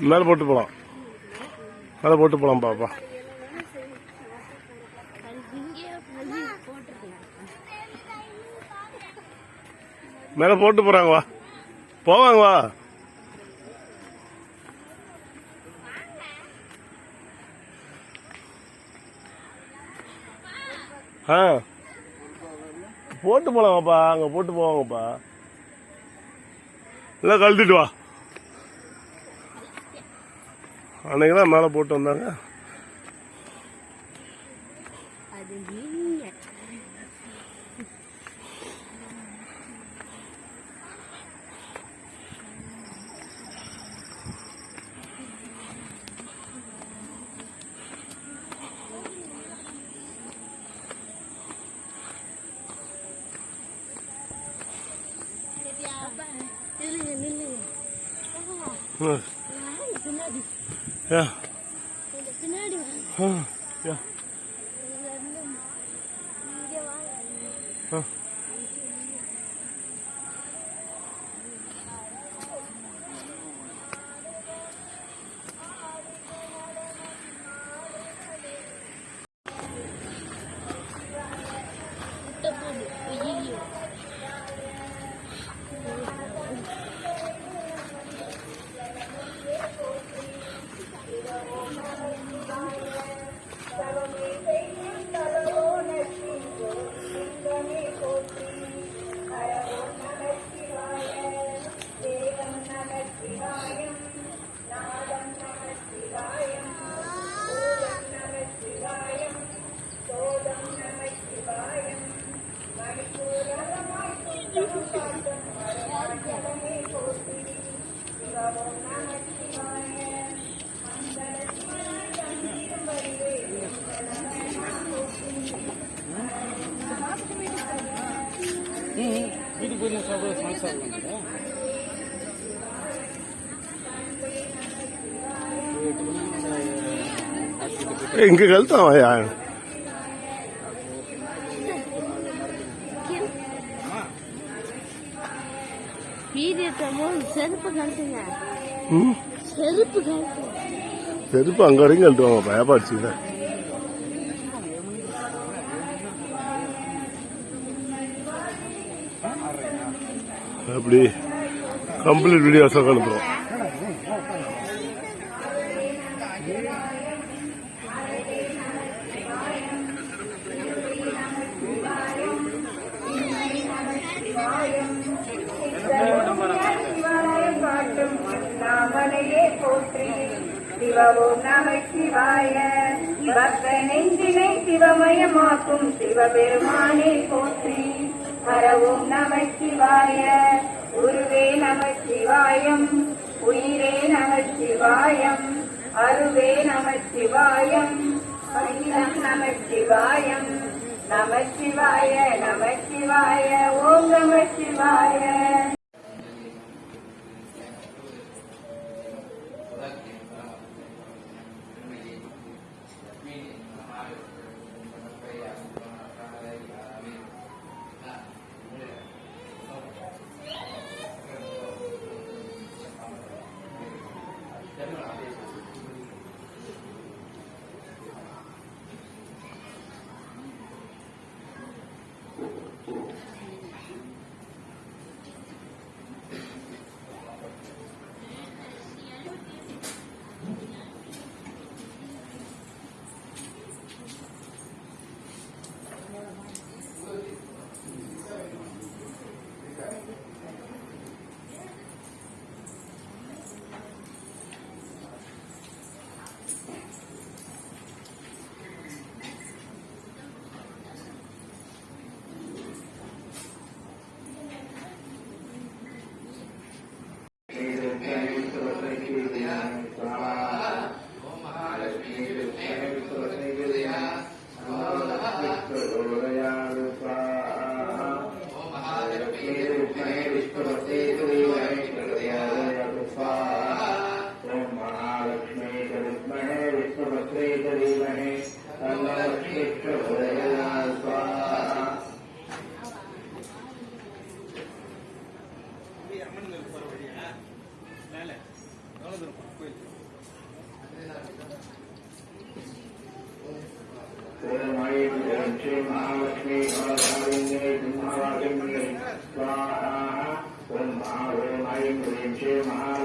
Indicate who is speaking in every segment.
Speaker 1: மேலே போட்டு போகலாம் மேலே போட்டு போகலாம் பாப்பா.
Speaker 2: மேல
Speaker 1: மேலே போட்டு போகிறாங்க வா. போவாங்க வா. ஆ. போட்டு போலாமாப்பா அங்கே போட்டு போவாங்கப்பா. இல்லை கழட்டிட்டு வா. அன்னைக்கு தான் மேலே போட்டு வந்தாங்க.
Speaker 2: Yeah. Yeah.
Speaker 3: வீட்டுக்கு போய் நான் சாப்பிட சமைச்சா சாப்பிடுவாங்க
Speaker 1: இங்கே கழுத்தான் வாயா
Speaker 2: பீரியட்டமோ செருப்பு கழட்டுங்க
Speaker 1: ம்
Speaker 2: செருப்பு கழட்டுங்க
Speaker 1: செருப்பு அங்கே வரைக்கும் கழட்டுவாங்க பயப்பாடிச்சுங்க அப்படி கம்ப்ளீட் வீடியோஸ் அனுப்புகிறோம்
Speaker 4: நாமனையே போற்றி சிவவோம் நம சிவாய பக்த நெஞ்சினை சிவமயமாக்கும் சிவபெருமானே போற்றி. ஹரவும் நம சிவாய குருவே நம சிவாயம் உயிரே நம சிவாயம் அருவே நம சிவாயம் அகிலம் நம சிவாயம் நம சிவாய நம சிவாய ஓம் நம
Speaker 5: Thank you. Jay Mahan.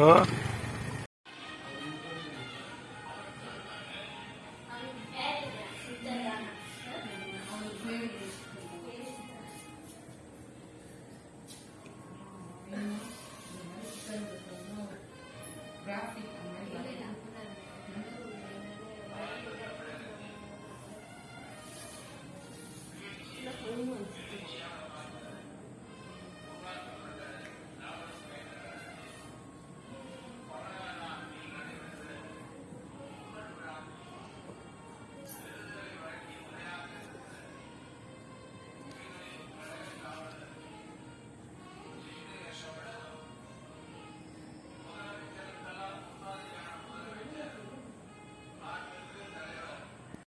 Speaker 1: Huh?